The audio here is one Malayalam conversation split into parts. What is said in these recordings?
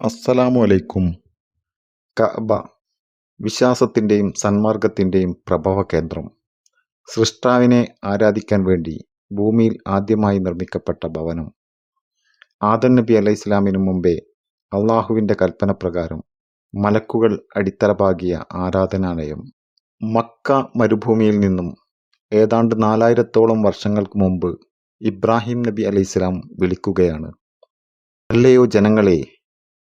അസ്സലാമു അലൈക്കും കഅബ വിശ്വാസത്തിന്റെയും സന്മാർഗത്തിന്റെയും പ്രഭവ കേന്ദ്രം സൃഷ്ടാവിനെ ആരാധിക്കാൻ വേണ്ടി ഭൂമിയിൽ ആദ്യമായി നിർമ്മിക്കപ്പെട്ട ഭവനം. ആദൻ നബി അലൈഹി ഇസ്ലാമിനു മുമ്പേ അള്ളാഹുവിന്റെ കൽപ്പന പ്രകാരം മലക്കുകൾ അടിത്തറ പാകിയ ആരാധനാലയം. മക്ക മരുഭൂമിയിൽ നിന്നും ഏതാണ്ട് നാലായിരത്തോളം വർഷങ്ങൾക്ക് മുമ്പ് ഇബ്രാഹിം നബി അലൈഹി ഇസ്ലാം വിളിക്കുകയാണ്. അല്ലയോ ജനങ്ങളെ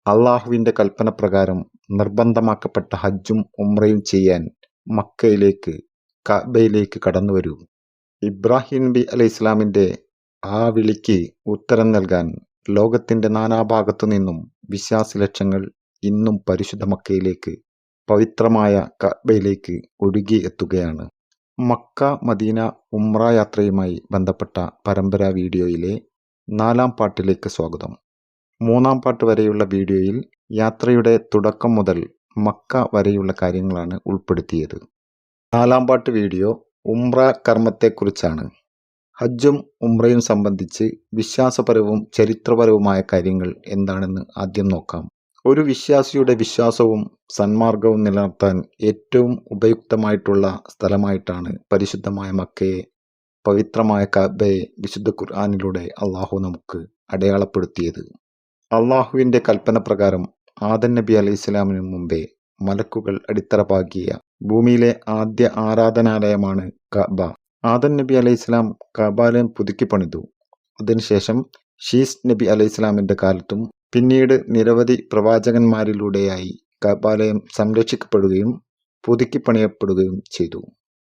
അള്ളാഹുവിന്റെ കൽപ്പനപ്രകാരം നിർബന്ധമാക്കപ്പെട്ട ഹജ്ജും ഉമ്രയും ചെയ്യാൻ മക്കയിലേക്ക് കബയിലേക്ക് കടന്നു വരൂ. ഇബ്രാഹിം നബി അലി ഇസ്ലാമിന്റെ ആ വിളിക്ക് ഉത്തരം നൽകാൻ ലോകത്തിന്റെ നാനാഭാഗത്തു നിന്നും വിശ്വാസി ലക്ഷങ്ങൾ ഇന്നും പരിശുദ്ധ മക്കയിലേക്ക് പവിത്രമായ കബയിലേക്ക് ഒഴുകി എത്തുകയാണ്. മക്ക മദീന ഉമ്ര യാത്രയുമായി ബന്ധപ്പെട്ട പരമ്പര വീഡിയോയിലെ നാലാം പാട്ടിലേക്ക് സ്വാഗതം. മൂന്നാം പാട്ട് വരെയുള്ള വീഡിയോയിൽ യാത്രയുടെ തുടക്കം മുതൽ മക്ക വരെയുള്ള കാര്യങ്ങളാണ് ഉൾപ്പെടുത്തിയത്. നാലാം പാട്ട് വീഡിയോ ഉംറ കർമ്മത്തെക്കുറിച്ചാണ്. ഹജ്ജും ഉംറയും സംബന്ധിച്ച് വിശ്വാസപരവും ചരിത്രപരവുമായ കാര്യങ്ങൾ എന്താണെന്ന് ആദ്യം നോക്കാം. ഒരു വിശ്വാസിയുടെ വിശ്വാസവും സന്മാർഗവും നിലനിർത്താൻ ഏറ്റവും ഉപയുക്തമായിട്ടുള്ള സ്ഥലമായിട്ടാണ് പരിശുദ്ധമായ മക്കയെ പവിത്രമായ കബയെ വിശുദ്ധ ഖുർആാനിലൂടെ അള്ളാഹു നമുക്ക് അടയാളപ്പെടുത്തിയത്. അള്ളാഹുവിന്റെ കൽപ്പന പ്രകാരം ആദൻ നബി അലൈഹി സ്വലാമിനു മുമ്പേ മലക്കുകൾ അടിത്തറ പാകിയ ഭൂമിയിലെ ആദ്യ ആരാധനാലയമാണ് കബ ആദൻ നബി അലൈഹി സ്വലാം കബാലയം പുതുക്കി പണിതു. അതിനുശേഷം ഷീസ് നബി അലൈഹി സ്വലാമിന്റെ കാലത്തും പിന്നീട് നിരവധി പ്രവാചകന്മാരിലൂടെയായി കബാലയം സംരക്ഷിക്കപ്പെടുകയും പുതുക്കി പണിയപ്പെടുകയും ചെയ്തു.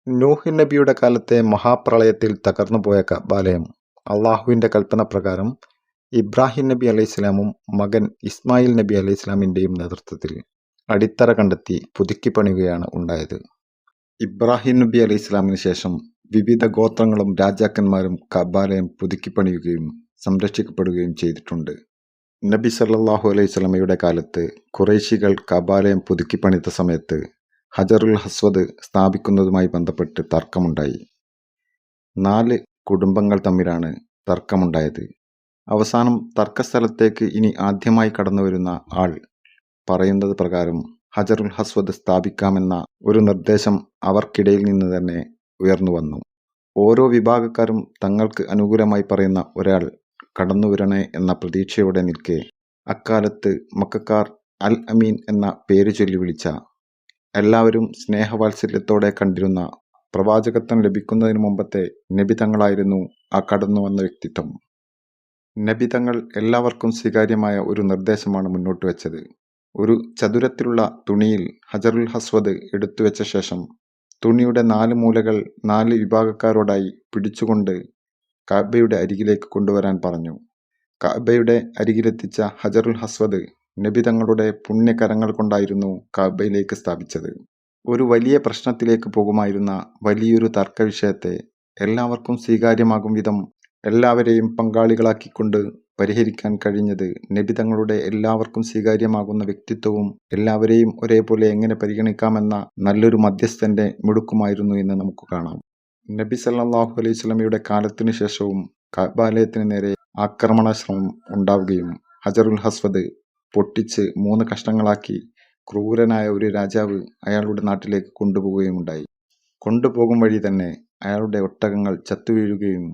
നൂഹ് നബിയുടെ കാലത്തെ മഹാപ്രളയത്തിൽ തകർന്നുപോയ കബാലയം അള്ളാഹുവിന്റെ കൽപ്പന പ്രകാരം ഇബ്രാഹിം നബി അലൈഹി സ്വലാമും മകൻ ഇസ്മായിൽ നബി അലൈഹി സ്വലാമിന്റെയും നേതൃത്വത്തിൽ അടിത്തറ കണ്ടെത്തി പുതുക്കി പണിയുകയാണ് ഉണ്ടായത്. ഇബ്രാഹിം നബി അലൈഹി സ്വലാമിന് ശേഷം വിവിധ ഗോത്രങ്ങളും രാജാക്കന്മാരും കബാലയം പുതുക്കി പണിയുകയും സംരക്ഷിക്കപ്പെടുകയും ചെയ്തിട്ടുണ്ട്. നബി സല്ലാഹു അലൈഹി സ്വലമയുടെ കാലത്ത് കുറേശികൾ കബാലയം പുതുക്കി പണിത സമയത്ത് ഹജറുൽ ഹസ്വദ് സ്ഥാപിക്കുന്നതുമായി ബന്ധപ്പെട്ട് തർക്കമുണ്ടായി. നാല് കുടുംബങ്ങൾ തമ്മിലാണ് തർക്കമുണ്ടായത്. അവസാനം തർക്കസ്ഥലത്തേക്ക് ഇനി ആദ്യമായി കടന്നുവരുന്ന ആൾ പറയുന്നത് പ്രകാരം ഹജറുൽ ഹസ്വദ് സ്ഥാപിക്കാമെന്ന ഒരു നിർദ്ദേശം അവർക്കിടയിൽ നിന്ന് തന്നെ ഉയർന്നു വന്നു. ഓരോ വിഭാഗക്കാരും തങ്ങൾക്ക് അനുകൂലമായി പറയുന്ന ഒരാൾ കടന്നു വരണേ എന്ന പ്രതീക്ഷയോടെ നിൽക്കെ അക്കാലത്ത് മക്കാർ അൽ അമീൻ എന്ന പേര് ചൊല്ലി വിളിച്ച എല്ലാവരും സ്നേഹവാത്സല്യത്തോടെ കണ്ടിരുന്ന പ്രവാചകത്വം ലഭിക്കുന്നതിന് മുമ്പത്തെ നബി തങ്ങളായിരുന്നു ആ കടന്നു വന്ന വ്യക്തിത്വം. നബി തങ്ങൾ എല്ലാവർക്കും സ്വീകാര്യമായ ഒരു നിർദ്ദേശമാണ് മുന്നോട്ട് വെച്ചത്. ഒരു ചതുരത്തിലുള്ള തുണിയിൽ ഹജറുൽ ഹസ്വദ് എടുത്തു വെച്ച ശേഷം തുണിയുടെ നാല് മൂലകൾ നാല് വിഭാഗക്കാരോടായി പിടിച്ചുകൊണ്ട് കാബയുടെ അരികിലേക്ക് കൊണ്ടുവരാൻ പറഞ്ഞു. കാബയുടെ അരികിലെത്തിച്ച ഹജറുൽ ഹസ്വദ് നബി തങ്ങളുടെ പുണ്യകരങ്ങൾ കൊണ്ടായിരുന്നു കാബയിലേക്ക് സ്ഥാപിച്ചത്. ഒരു വലിയ പ്രശ്നത്തിലേക്ക് പോകുമായിരുന്ന വലിയൊരു തർക്ക വിഷയത്തെ എല്ലാവർക്കും സ്വീകാര്യമാകും വിധം എല്ലാവരെയും പങ്കാളികളാക്കിക്കൊണ്ട് പരിഹരിക്കാൻ കഴിഞ്ഞത് നബി തങ്ങളുടെ എല്ലാവർക്കും സ്വീകാര്യമാകുന്ന വ്യക്തിത്വവും എല്ലാവരെയും ഒരേപോലെ എങ്ങനെ പരിഗണിക്കാമെന്ന നല്ലൊരു മധ്യസ്ഥന്റെ മിടുക്കുമായിരുന്നു എന്ന് നമുക്ക് കാണാം. നബി സല്ലാഹു അലൈഹി സ്വലമിയുടെ കാലത്തിനു ശേഷവും കബാലയത്തിന് നേരെ ആക്രമണ ശ്രമം ഉണ്ടാവുകയും ഹജറുൽ ഹസ്വദ് പൊട്ടിച്ച് മൂന്ന് കഷ്ണങ്ങളാക്കി ക്രൂരനായ ഒരു രാജാവ് അയാളുടെ നാട്ടിലേക്ക് കൊണ്ടുപോവുകയും ഉണ്ടായി കൊണ്ടുപോകും വഴി തന്നെ അയാളുടെ ഒട്ടകങ്ങൾ ചത്തുവീഴുകയും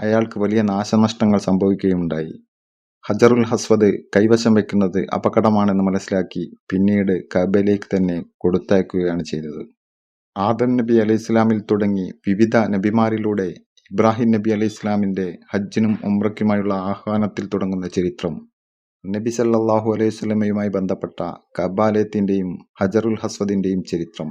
അയാൾക്ക് വലിയ നാശനഷ്ടങ്ങൾ സംഭവിക്കുകയുണ്ടായി. ഹജറുൽ ഹസ്വദ് കൈവശം വെക്കുന്നത് അപകടമാണെന്ന് മനസ്സിലാക്കി പിന്നീട് കബയിലേക്ക് തന്നെ കൊടുത്തയക്കുകയാണ് ചെയ്തത്. ആദം നബി അലൈഹി ഇസ്ലാമിൽ തുടങ്ങി വിവിധ നബിമാരിലൂടെ ഇബ്രാഹിം നബി അലൈഹി ഇസ്ലാമിന്റെ ഹജ്ജിനും ഉംറയ്ക്കുമായുള്ള ആഹ്വാനത്തിൽ തുടങ്ങുന്ന ചരിത്രം. നബി സല്ലാഹു അലൈഹി സ്വലമയുമായി ബന്ധപ്പെട്ട കബാലയത്തിന്റെയും ഹജറുൽ ഹസ്വദിന്റെയും ചരിത്രം.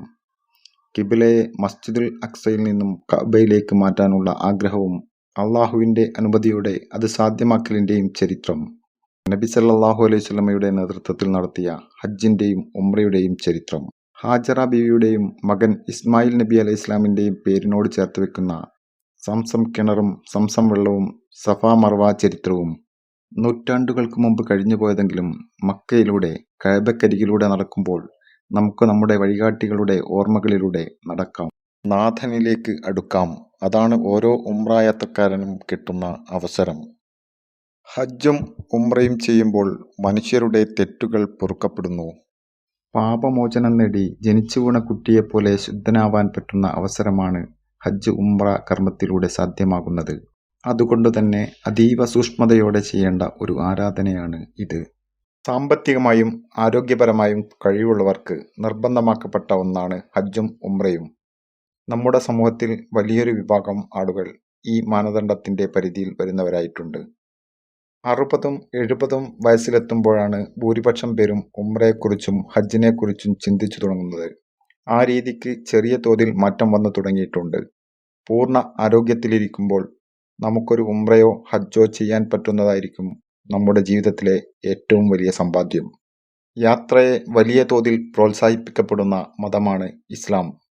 കിബിലയെ മസ്ജിദുൽ അക്സയിൽ നിന്നും കബയിലേക്ക് മാറ്റാനുള്ള ആഗ്രഹവും അള്ളാഹുവിന്റെ അനുമതിയോടെ അത് സാധ്യമാക്കലിന്റെയും ചരിത്രം. നബി സല്ലാഹു അലൈഹി സ്വലമയുടെ നേതൃത്വത്തിൽ നടത്തിയ ഹജ്ജിന്റെയും ഉമ്രയുടെയും ചരിത്രം. ഹാജറ ബീവിയുടെയും മകൻ ഇസ്മായിൽ നബി അലൈഹി ഇസ്ലാമിന്റെയും പേരിനോട് ചേർത്ത് വെക്കുന്ന സംസം കിണറും സംസം വെള്ളവും സഫ മർവ ചരിത്രവും നൂറ്റാണ്ടുകൾക്ക് മുമ്പ് കഴിഞ്ഞു പോയതെങ്കിലും മക്കയിലൂടെ കഴബക്കരികിലൂടെ നടക്കുമ്പോൾ നമുക്ക് നമ്മുടെ വഴികാട്ടികളുടെ ഓർമ്മകളിലൂടെ നടക്കാം. നാഥനിലേക്ക് അടുക്കാം. അതാണ് ഓരോ ഉംറ യാത്രക്കാരനും കിട്ടുന്ന അവസരം ഹജ്ജും ഉംറയും ചെയ്യുമ്പോൾ മനുഷ്യരുടെ തെറ്റുകൾ പൊറുക്കപ്പെടുന്നു. പാപമോചനം നേടി ജനിച്ചുവീണ കുട്ടിയെപ്പോലെ ശുദ്ധനാവാൻ പറ്റുന്ന അവസരമാണ് ഹജ്ജ് ഉംറ കർമ്മത്തിലൂടെ സാധ്യമാകുന്നത്. അതുകൊണ്ട് തന്നെ അതീവ സൂക്ഷ്മതയോടെ ചെയ്യേണ്ട ഒരു ആരാധനയാണ് ഇത്. സാമ്പത്തികമായും ആരോഗ്യപരമായും കഴിവുള്ളവർക്ക് നിർബന്ധമാക്കപ്പെട്ട ഒന്നാണ് ഹജ്ജും ഉംറയും. നമ്മുടെ സമൂഹത്തിൽ വലിയൊരു വിഭാഗം ആളുകൾ ഈ മാനദണ്ഡത്തിന്റെ പരിധിയിൽ വരുന്നവരായിട്ടുണ്ട്. അറുപതും എഴുപതും വയസ്സിലെത്തുമ്പോഴാണ് ഭൂരിപക്ഷം പേരും ഉമ്രയെക്കുറിച്ചും ഹജ്ജിനെക്കുറിച്ചും ചിന്തിച്ചു തുടങ്ങുന്നത്. ആ രീതിക്ക് ചെറിയ തോതിൽ മാറ്റം വന്നു തുടങ്ങിയിട്ടുണ്ട്. പൂർണ ആരോഗ്യത്തിലിരിക്കുമ്പോൾ നമുക്കൊരു ഉമ്രയോ ഹജ്ജോ ചെയ്യാൻ പറ്റുന്നതായിരിക്കും നമ്മുടെ ജീവിതത്തിലെ ഏറ്റവും വലിയ സമ്പാദ്യം. യാത്രയെ വലിയ തോതിൽ പ്രോത്സാഹിപ്പിക്കപ്പെടുന്ന മതമാണ് ഇസ്ലാം.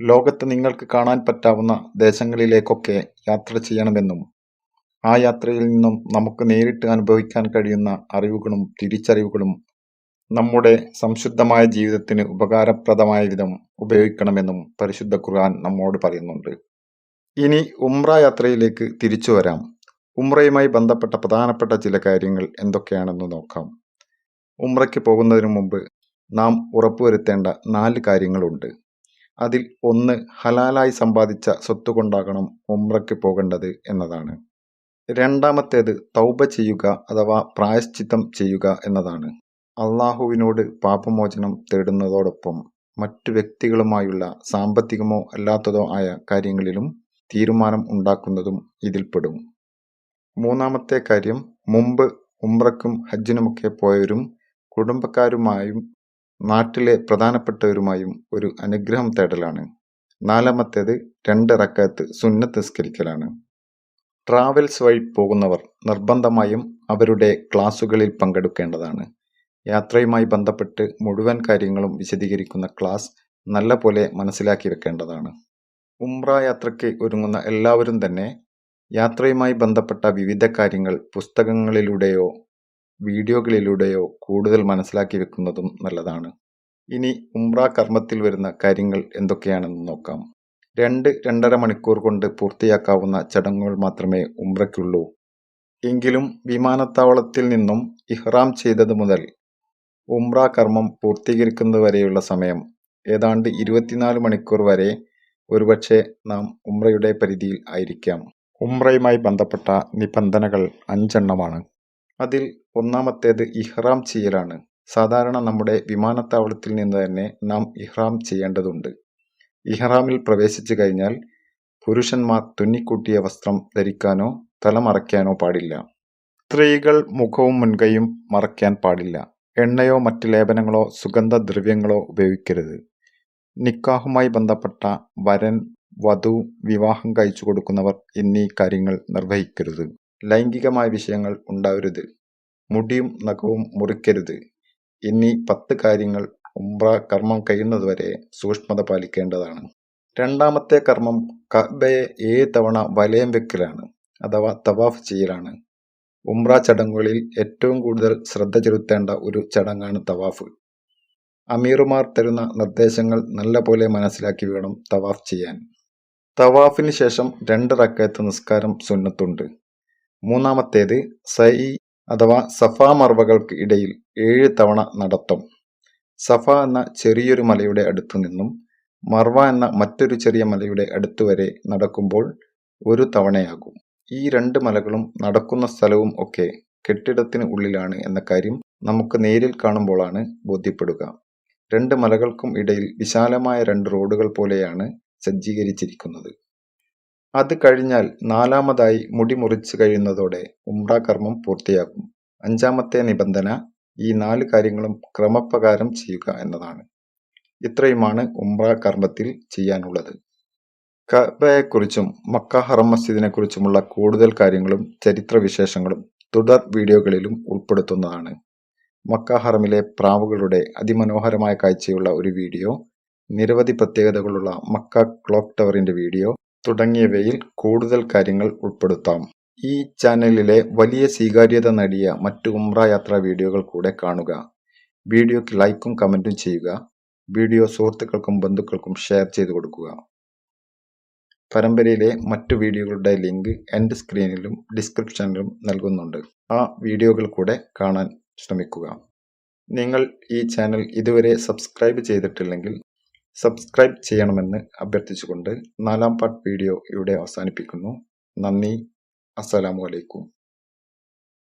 ലോകത്ത് നിങ്ങൾക്ക് കാണാൻ പറ്റാവുന്ന ദേശങ്ങളിലേക്കൊക്കെ യാത്ര ചെയ്യണമെന്നും ആ യാത്രയിൽ നിന്നും നമുക്ക് നേരിട്ട് അനുഭവിക്കാൻ കഴിയുന്ന അറിവുകളും തിരിച്ചറിവുകളും നമ്മുടെ സംശുദ്ധമായ ജീവിതത്തിന് ഉപകാരപ്രദമായ വിധം ഉപയോഗിക്കണമെന്നും പരിശുദ്ധ ഖുർആൻ നമ്മോട് പറയുന്നുണ്ട്. ഇനി ഉംറ യാത്രയിലേക്ക് തിരിച്ചു വരാം. ഉംറയുമായി ബന്ധപ്പെട്ട പ്രധാനപ്പെട്ട ചില കാര്യങ്ങൾ എന്തൊക്കെയാണെന്ന് നോക്കാം. ഉംറയ്ക്ക് പോകുന്നതിന് മുമ്പ് നാം ഉറപ്പുവരുത്തേണ്ട നാല് കാര്യങ്ങളുണ്ട്. അതിൽ ഒന്ന് ഹലാലായി സമ്പാദിച്ച സ്വത്തുകൊണ്ടാകണം ഉംറയ്ക്ക് പോകേണ്ടത് എന്നതാണ്. രണ്ടാമത്തേത് തൗബ ചെയ്യുക അഥവാ പ്രായശ്ചിത്തം ചെയ്യുക എന്നതാണ്. അള്ളാഹുവിനോട് പാപമോചനം തേടുന്നതോടൊപ്പം മറ്റു വ്യക്തികളുമായുള്ള സാമ്പത്തികമോ അല്ലാത്തതോ ആയ കാര്യങ്ങളിലും തീരുമാനം ഉണ്ടാക്കുന്നതും ഇതിൽപ്പെടും. മൂന്നാമത്തെ കാര്യം മുമ്പ് ഉംറയ്ക്കും ഹജ്ജിനുമൊക്കെ പോയവരും കുടുംബക്കാരുമായും നാട്ടിലെ പ്രധാനപ്പെട്ടവരുമായും ഒരു അനുഗ്രഹം തേടലാണ്. നാലാമത്തേത് രണ്ട് റക്അത്ത് സുന്നത്ത് നിസ്കരിക്കലാണ്. ട്രാവൽസ് വഴി പോകുന്നവർ നിർബന്ധമായും അവരുടെ ക്ലാസുകളിൽ പങ്കെടുക്കേണ്ടതാണ്. യാത്രയുമായി ബന്ധപ്പെട്ട് മുഴുവൻ കാര്യങ്ങളും വിശദീകരിക്കുന്ന ക്ലാസ് നല്ല പോലെ മനസ്സിലാക്കി വെക്കേണ്ടതാണ്. ഉംറ യാത്രയ്ക്ക് ഒരുങ്ങുന്ന എല്ലാവരും തന്നെ യാത്രയുമായി ബന്ധപ്പെട്ട വിവിധ കാര്യങ്ങൾ പുസ്തകങ്ങളിലൂടെയോ വീഡിയോകളിലൂടെയോ കൂടുതൽ മനസ്സിലാക്കി വെക്കുന്നതും നല്ലതാണ്. ഇനി ഉംറ കർമ്മത്തിൽ വരുന്ന കാര്യങ്ങൾ എന്തൊക്കെയാണെന്ന് നോക്കാം. രണ്ട് രണ്ടര മണിക്കൂർ കൊണ്ട് പൂർത്തിയാക്കാവുന്ന ചടങ്ങുകൾ മാത്രമേ ഉംറയ്ക്കുള്ളൂ. എങ്കിലും വിമാനത്താവളത്തിൽ നിന്നും ഇഹ്റാം ചെയ്തത് മുതൽ ഉംറ കർമ്മം പൂർത്തീകരിക്കുന്നതുവരെയുള്ള സമയം ഏതാണ്ട് ഇരുപത്തിനാല് മണിക്കൂർ വരെ ഒരുപക്ഷെ നാം ഉംറയുടെ പരിധിയിൽ ആയിരിക്കാം. ഉംറയുമായി ബന്ധപ്പെട്ട നിബന്ധനകൾ അഞ്ചെണ്ണമാണ്. അതിൽ ഒന്നാമത്തേത് ഇഹ്റാം ചെയ്യലാണ്. സാധാരണ നമ്മുടെ വിമാനത്താവളത്തിൽ നിന്ന് തന്നെ നാം ഇഹ്റാം ചെയ്യേണ്ടതുണ്ട്. ഇഹ്റാമിൽ പ്രവേശിച്ചു കഴിഞ്ഞാൽ പുരുഷന്മാർ തുന്നിക്കൂട്ടിയ വസ്ത്രം ധരിക്കാനോ തല മറയ്ക്കാനോ പാടില്ല. സ്ത്രീകൾ മുഖവും മുൻകൈയും മറയ്ക്കാൻ പാടില്ല. എണ്ണയോ മറ്റ് ലേപനങ്ങളോ സുഗന്ധദ്രവ്യങ്ങളോ ഉപയോഗിക്കരുത്. നിക്കാഹുമായി ബന്ധപ്പെട്ട വരൻ വധു വിവാഹം കഴിച്ചു കൊടുക്കുന്നവർ എന്നീ കാര്യങ്ങൾ നിർവഹിക്കരുത്. ലൈംഗികമായ വിഷയങ്ങൾ ഉണ്ടാവരുത്. മുടിയും നഖവും മുറിക്കരുത് എന്നീ പത്ത് കാര്യങ്ങൾ ഉംറ കർമ്മം കഴിയുന്നതുവരെ സൂക്ഷ്മത പാലിക്കേണ്ടതാണ്. രണ്ടാമത്തെ കർമ്മം കഅബയെ ഏഴ് തവണ വലയം വെക്കലാണ് അഥവാ തവാഫ് ചെയ്യലാണ്. ഉംറ ചടങ്ങുകളിൽ ഏറ്റവും കൂടുതൽ ശ്രദ്ധ ചെലുത്തേണ്ട ഒരു ചടങ്ങാണ് തവാഫ്. അമീറുമാർ തരുന്ന നിർദ്ദേശങ്ങൾ നല്ലപോലെ മനസ്സിലാക്കി വേണം തവാഫ് ചെയ്യാൻ. തവാഫിന് ശേഷം രണ്ട് റക്അത്ത് നിസ്കാരം സുന്നത്തുണ്ട്. മൂന്നാമത്തേത് സൈ അഥവാ സഫാ മർവകൾക്ക് ഇടയിൽ ഏഴ് തവണ നടത്തം. സഫ എന്ന ചെറിയൊരു മലയുടെ അടുത്തു നിന്നും മർവ എന്ന മറ്റൊരു ചെറിയ മലയുടെ അടുത്ത് വരെ നടക്കുമ്പോൾ ഒരു തവണയാകും. ഈ രണ്ട് മലകളും നടക്കുന്ന സ്ഥലവും ഒക്കെ കെട്ടിടത്തിന് ഉള്ളിലാണ് എന്ന കാര്യം നമുക്ക് നേരിൽ കാണുമ്പോഴാണ് ബോധ്യപ്പെടുക. രണ്ട് മലകൾക്കും ഇടയിൽ വിശാലമായ രണ്ട് റോഡുകൾ പോലെയാണ് സജ്ജീകരിച്ചിരിക്കുന്നത്. അത് കഴിഞ്ഞാൽ നാലാമതായി മുടി മുറിച്ച് കഴിയുന്നതോടെ ഉംറ കർമ്മം പൂർത്തിയാകും. അഞ്ചാമത്തെ നിബന്ധന ഈ നാല് കാര്യങ്ങളും ക്രമപ്രകാരം ചെയ്യുക എന്നതാണ്. ഇത്രയുമാണ് ഉംറ കർമ്മത്തിൽ ചെയ്യാനുള്ളത്. കഅബയെക്കുറിച്ചും മക്ക ഹറം മസ്ജിദിനെക്കുറിച്ചുമുള്ള കൂടുതൽ കാര്യങ്ങളും ചരിത്രവിശേഷങ്ങളും തുടർ വീഡിയോകളിലും ഉൾപ്പെടുത്തുന്നതാണ്. മക്ക ഹറമിലെ പ്രാവുകളുടെ അതിമനോഹരമായ കാഴ്ചയുള്ള ഒരു വീഡിയോ, നിരവധി പ്രത്യേകതകളുള്ള മക്ക ക്ലോക്ക് ടവറിന്റെ വീഡിയോ തുടങ്ങിയവയിൽ കൂടുതൽ കാര്യങ്ങൾ ഉൾപ്പെടുത്താം. ഈ ചാനലിലെ വലിയ സ്വീകാര്യത നേടിയ മറ്റു ഉംറ യാത്രാ വീഡിയോകൾ കൂടെ കാണുക. വീഡിയോക്ക് ലൈക്കും കമന്റും ചെയ്യുക. വീഡിയോ സുഹൃത്തുക്കൾക്കും ബന്ധുക്കൾക്കും ഷെയർ ചെയ്തു കൊടുക്കുക. പരമ്പരയിലെ മറ്റു വീഡിയോകളുടെ ലിങ്ക് എന്റെ സ്ക്രീനിലും ഡിസ്ക്രിപ്ഷനിലും നൽകുന്നുണ്ട് ആ വീഡിയോകൾ കൂടെ കാണാൻ ശ്രമിക്കുക നിങ്ങൾ ഈ ചാനൽ ഇതുവരെ സബ്സ്ക്രൈബ് ചെയ്തിട്ടില്ലെങ്കിൽ സബ്സ്ക്രൈബ് ചെയ്യണമെന്ന് അഭ്യർത്ഥിച്ചുകൊണ്ട് നാലാം പാർട്ട് വീഡിയോ ഇവിടെ അവസാനിപ്പിക്കുന്നു. നന്ദി. അസ്സലാമു അലൈക്കും.